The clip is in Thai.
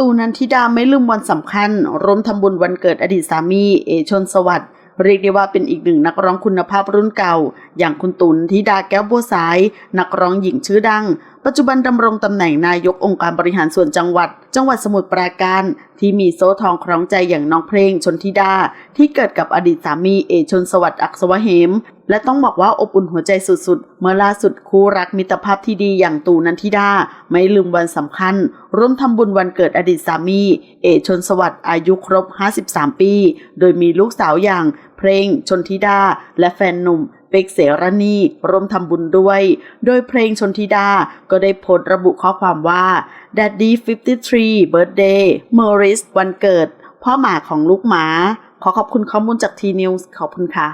ตูนันทิดาไม่ลืมวันสำคัญร่วมทำบุญวันเกิดอดีตสามีเอชนสวัสดิ์เรียกได้ว่าเป็นอีกหนึ่งนักร้องคุณภาพรุ่นเก่า อย่างคุณตุนทิดาแก้วบัวสาย นักร้องหญิงชื่อดัง ปัจจุบันดำรงตำแหน่งนายกองค์การบริหารส่วนจังหวัด จังหวัดสมุทรปราการ ที่มีโซ่ทองคล้องใจอย่างน้องเพลงชนทิดา ที่เกิดกับอดีตสามีเอชนสวัสดิ์อักษวเหม และต้องบอกว่าอบอุ่นหัวใจสุดๆ เมื่อล่าสุดคู่รักมิตรภาพที่ดีอย่างตูนันทิดา ไม่ลืมวันสำคัญ ร่วมทำบุญวันเกิดอดีตสามี เอชนสวัสดิ์อายุครบ 53 ปี โดยมีลูกสาวอย่าง เพลง ชนธิดา และแฟนหนุ่ม เป็กเสรณีร่วมทำบุญด้วย โดยเพลงชนธิดาก็ได้โพสต์ระบุข้อความว่า Daddy 53 Birthday Morris วันเกิด พ่อหมาของลูกหมา ขอขอบคุณข้อมูลจากทีนิวส์ขอบคุณค่ะ